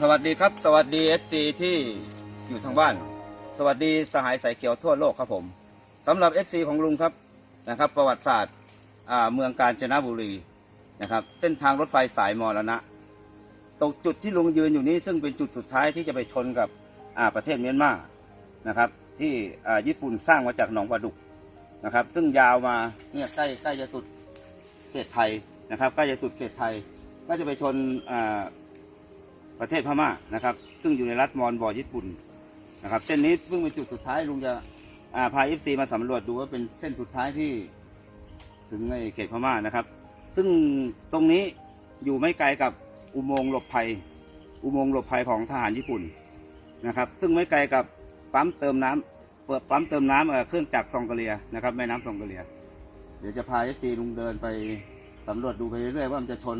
สวัสดีครับ สวัสดี FC ที่อยู่ทางบ้าน สวัสดีสหายสายเขียวทั่วโลกครับผมสำหรับ FC ของลุงครับนะครับ ประวัติศาสตร์เมืองกาญจนบุรีนะครับ เส้นทางรถไฟสายมรณะตรงจุดที่ลุงยืนอยู่นี้ซึ่งเป็นจุดสุดท้ายที่จะไปชนกับประเทศเมียนมานะครับ ที่ญี่ปุ่นสร้างมาจากหนองปลาดุกนะครับ ซึ่งยาวมาเนี่ยใกล้ใกล้จะสุดเขตไทยนะครับใกล้จะสุดเขตไทย ก็จะไปชนอ่า ประเทศพม่านะครับ ซึ่งอยู่ในรัฐมอญบอญี่ปุ่นนะครับ เส้นนี้ซึ่งเป็นจุดสุดท้ายลุงจะาพาเอฟซีมาสำรวจดูว่าเป็นเส้นสุดท้ายที่ ถึงในเขตพม่านะครับ ซึ่งตรงนี้อยู่ไม่ไกลกับอุโมงค์หลบภัย อุโมงค์หลบภัยของทหารญี่ปุ่นนะครับ ซึ่งไม่ไกลกับปั๊มเติมน้ำเปิดปั๊มเติมน้ำเครื่องจักรซองกะเลียนะครับแม่น้ำซองกะเลีย เดี๋ยวจะพาเอฟซีลุงเดินไปสำรวจดูไปเรื่อยๆว่ามันจะชน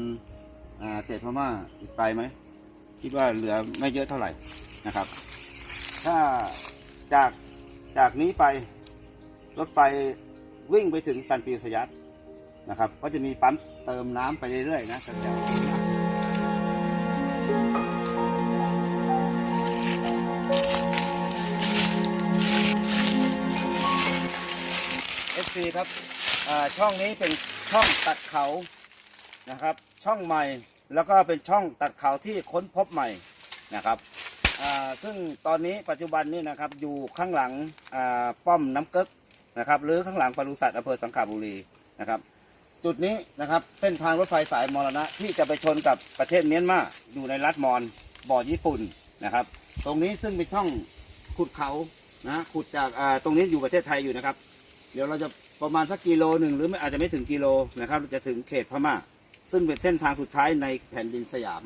เขตพม่าอีกไกลไหม คิดว่าเหลือไม่เยอะเท่าไหร่นะครับ ถ้าจากจากนี้ไปรถไฟวิ่งไปถึงซันปีสยัตนะครับ ก็จะมีปั๊มเติมน้ำไปเรื่อยๆนะแถวเอฟซีครับช่องนี้เป็นช่องตัดเขานะครับ ช่องใหม่ แล้วก็เป็นช่องตัดเขาที่ค้นพบใหม่นะครับซึ่งตอนนี้ปัจจุบันนี้นะครับอยู่ข้างหลังป้อมน้ำเก๊กนะครับหรือข้างหลังปศุสัตว์อำเภอสังขบุรีนะครับ จุดนี้นะครับเส้นทางรถไฟสายมรณะที่จะไปชนกับประเทศเมียนมาอยู่ในรัฐมอญบ่อญี่ปุ่นนะครับ ตรงนี้ซึ่งเป็นช่องขุดเขานะขุดจากตรงนี้อยู่ประเทศไทยอยู่นะครับ เดี๋ยวเราจะประมาณสักกิโลหนึ่งหรือไม่อาจจะไม่ถึงกิโลนะครับจะถึงเขตพม่า ซึ่งเป็นเส้นทางสุดท้ายในแผ่นดินสยาม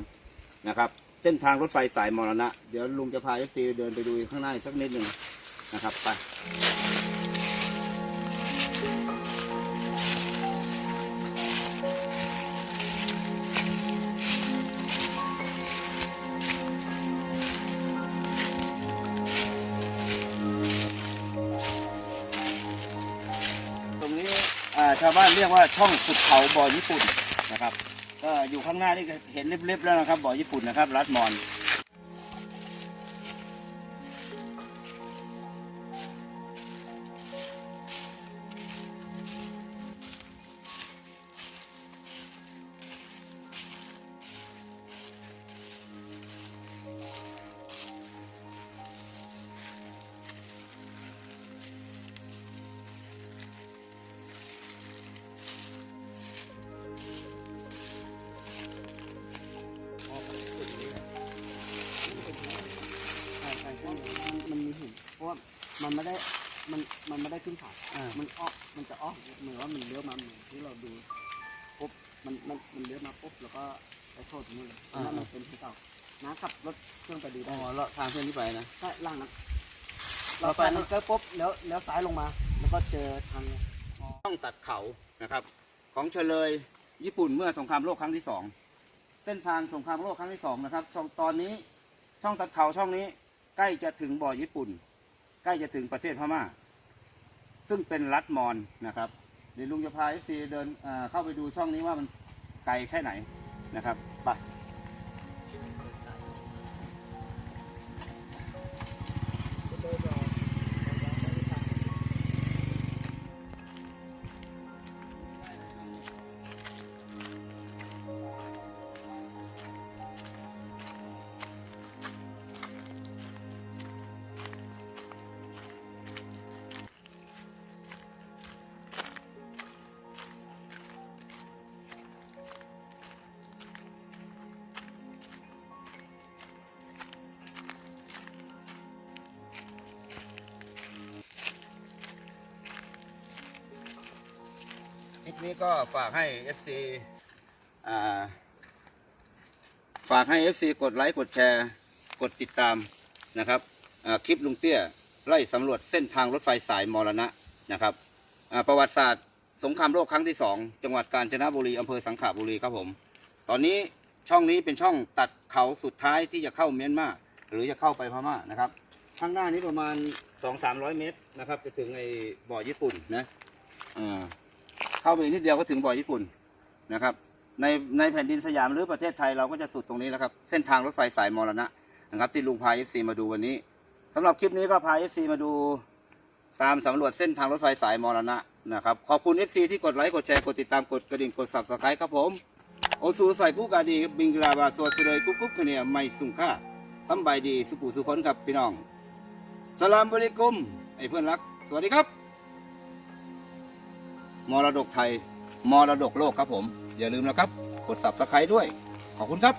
นะครับ เส้นทางรถไฟสายมรณะ เดี๋ยวลุงจะพาเอฟซีเดินไปดูข้างหน้าอีกสักนิดหนึ่งนะครับไปตรงนี้ชาวบ้านเรียกว่าช่องขุดเขาบ่อญี่ปุ่น นะครับ ก็อยู่ข้างหน้านี่ก็เห็นเล็บๆแล้วนะครับบ่อญี่ปุ่นนะครับรัดมอน มันไม่ได้มันมันไม่ได้ขึ้นเขาอ่ามันอ้อมมันจะอ้อมเหมือนว่ามันเลี้ยวมาเหมือนที่เราดูปุ๊บมันมันมันเลี้ยวมาปุ๊บแล้วก็ไปโทษตรงนู้นเลยนั่นมันเป็นที่เก่าน้าขับรถเครื่องไปดูอ๋ได้อเลาะทางเส้นนี้ไปนะ ใช่ล่างนั้นเราเราไปไป นั่นก็ปุ๊บแล้วแล้วซ้ายลงมา แล้วก็เจอทางช่องตัดเขานะครับ ของเฉลยญี่ปุ่นเมื่อสงครามโลกครั้งที่สองเส้นทางสงครามโลกครั้งที่สองนะครับช่องตอนนี้ช่องตัดเขาช่องนี้ใกล้จะถึงบ่อญี่ปุ่นใก ล้จะถึงประเทศพม่า ซึ่งเป็นรัฐมอนนะครับเดี๋ยวลุงจะพาเอฟซีเดินเข้าไปดูช่องนี้ว่ามันไกลแค่ไหนนะครับไป ลิปนี้ก็ฝากให้ FC อ่า ฝากให้ FC กดไลค์ กดแชร์ กดติดตามนะครับคลิปลุงเตี้ย ไล่สำรวจเส้นทางรถไฟสายมรณะนะครับประวัติศาสตร์ สงครามโลกครั้งที่สองจังหวัดกาญจนบุรีอำเภอสังขบุรีครับผม ตอนนี้ช่องนี้เป็นช่องตัดเขาสุดท้ายที่จะเข้าเมียนมาหรือจะเข้าไปพม่านะครับข้างหน้านี้ประมาณ 2-300 เมตรนะครับ จะถึงไอ้บ่อญี่ปุ่นนะอ่า เข้าไปนิดเดียวก็ถึงบ่อญี่ปุ่นนะครับ ในในแผ่นดินสยามหรือประเทศไทยเราก็จะสุดตรงนี้แล้วครับ เส้นทางรถไฟสายมรณะนะครับที่ลุงพาเอฟซีมาดูวันนี้สำหรับคลิปนี้ก็พาเอฟซีมาดูตามสำรวจเส้นทางรถไฟสายมรณะนะครับ ขอบคุณ FC ที่กดไลค์กดแชร์กดติดตามกดกระดิ่งกด subscribe ครับผมโอซูใส่ผู้กาดีบิงลาบาสัวสุเลยกุ๊กกุ๊กคเนียไม่สุงค่าสำบายดีสุขุสุขนครับพี่น้องสลามบริกุมไอ้เพื่อนรัก สวัสดีครับ มรดกไทยมรดกโลกครับผม อย่าลืมนะครับ กด subscribe ด้วย ขอบคุณครับ